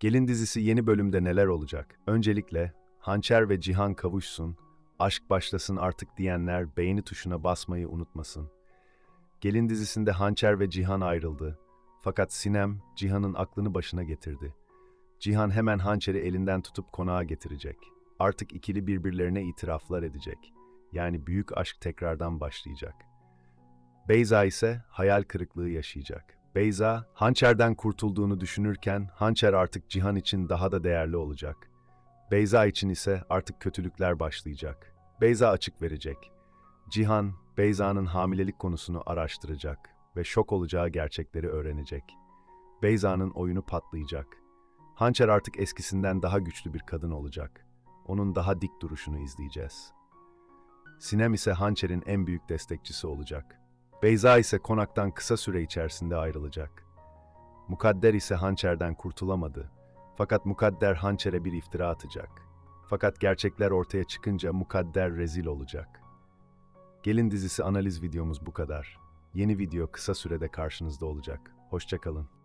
Gelin dizisi yeni bölümde neler olacak? Öncelikle Hançer ve Cihan kavuşsun, aşk başlasın artık diyenler beğeni tuşuna basmayı unutmasın. Gelin dizisinde Hançer ve Cihan ayrıldı. Fakat Sinem Cihan'ın aklını başına getirdi. Cihan hemen Hançer'i elinden tutup konağa getirecek. Artık ikili birbirlerine itiraflar edecek. Yani büyük aşk tekrardan başlayacak. Beyza ise hayal kırıklığı yaşayacak. Beyza, Hançer'den kurtulduğunu düşünürken Hançer artık Cihan için daha da değerli olacak. Beyza için ise artık kötülükler başlayacak. Beyza açık verecek. Cihan, Beyza'nın hamilelik konusunu araştıracak ve şok olacağı gerçekleri öğrenecek. Beyza'nın oyunu patlayacak. Hançer artık eskisinden daha güçlü bir kadın olacak. Onun daha dik duruşunu izleyeceğiz. Sinem ise Hançer'in en büyük destekçisi olacak. Beyza ise konaktan kısa süre içerisinde ayrılacak. Mukadder ise Hançer'den kurtulamadı. Fakat Mukadder Hançer'e bir iftira atacak. Fakat gerçekler ortaya çıkınca Mukadder rezil olacak. Gelin dizisi analiz videomuz bu kadar. Yeni video kısa sürede karşınızda olacak. Hoşçakalın.